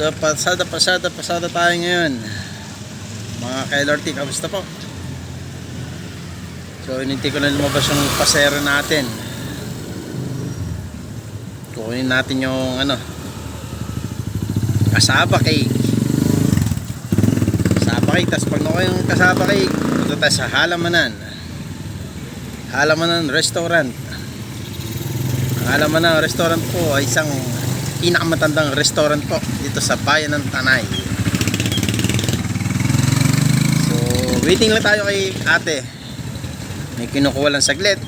So, pasada, pasada, pasada tayo ngayon. Mga KLRT, kamusta po? So, ininti ko na lumabas yung pasero natin. Kukunin natin yung ano, kasaba cake. Kasaba cake. Tapos pag nakuha yung kasaba cake, punta tayo sa Halamanan. Halamanan Restaurant. Ang Halamanan Restaurant po ay isang pinakamatandang restaurant po dito sa bayan ng Tanay. So, waiting lang tayo kay ate. May kinukuha lang saglit.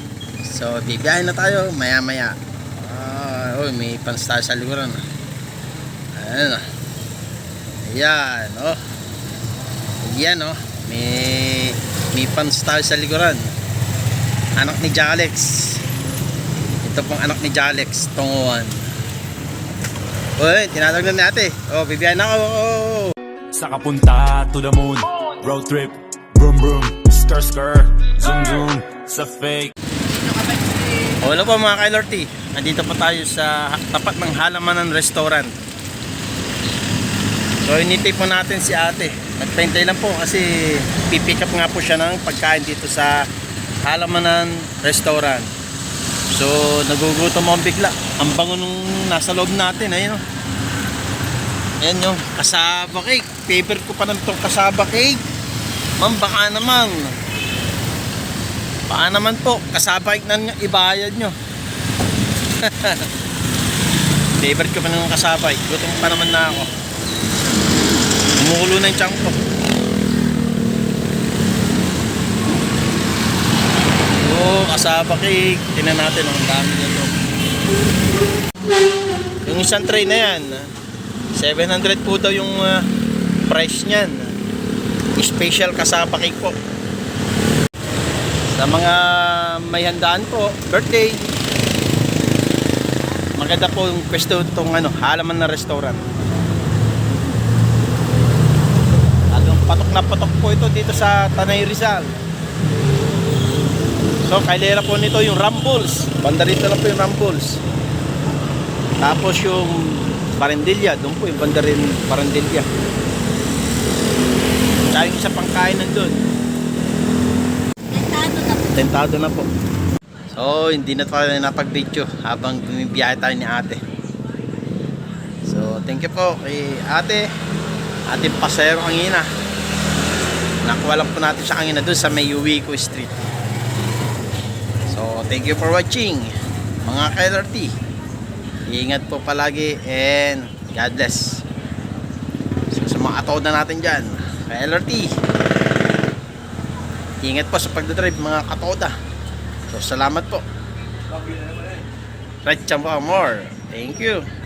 So, bibiyahin na tayo maya maya. Ah, oh, may panstar sa likuran. Ayan ah. Ayan, oh. Ayan, oh. May, may panstar sa likuran. Anak ni Jalex. Ito pong anak ni Jalex, Tonguan. Uy, tinatawag na ate. Oh, bibiyahin na ako. Oh. Sa kapunta to the moon Road trip Vroom vroom Skr skr Zoom zoom Sa fake Wala po mga T. Nandito po tayo sa tapat ng Halamanan Restaurant. So initay po natin si ate. Nagpahintay lang po kasi pipick up nga po siya ng pagkain dito sa Halamanan Restaurant. So nagugutom ako bigla. Ang bango nung nasa loob natin. Ayun o. Ayan yung kasaba cake. Favorite ko pa naman itong kasaba cake. Ma'am, baka naman. Baka naman po, kasaba cake na nyo, ibayad nyo. Favorite ko pa ng kasaba cake. Gutom pa naman na ako. Umuulo na yung tiyan ko. Oo, kasaba cake. Tinan natin, ang dami nito. Yung isang tray na yan, 700 po daw yung uh, price niyan. Special kasaba cake po. Sa mga may handaan po, birthday. Maganda po yung pwesto itong ano, halaman na restaurant. Talagang patok na patok po ito dito sa Tanay Rizal. So, kailera po nito yung Rambles. Banda rito lang po yung Rambles. Tapos yung Parendilla, doon po yung banda rin Parendilla. Tsaka yung isa pang kain nandun. Tentado na po. Tentado na po. So, hindi na tayo napag-video habang bumibiyahe tayo ni ate. So, thank you po kay ate. Ating pasero kanina. Nakuha lang po natin siya kanina doon sa may Uwico Street. So, thank you for watching. Mga KLRT. Ingat po palagi and God bless. So, sa mga atod na natin dyan. KLRT. Ingat po sa pagdadrive mga katoda. So salamat po. Right, more. Thank you.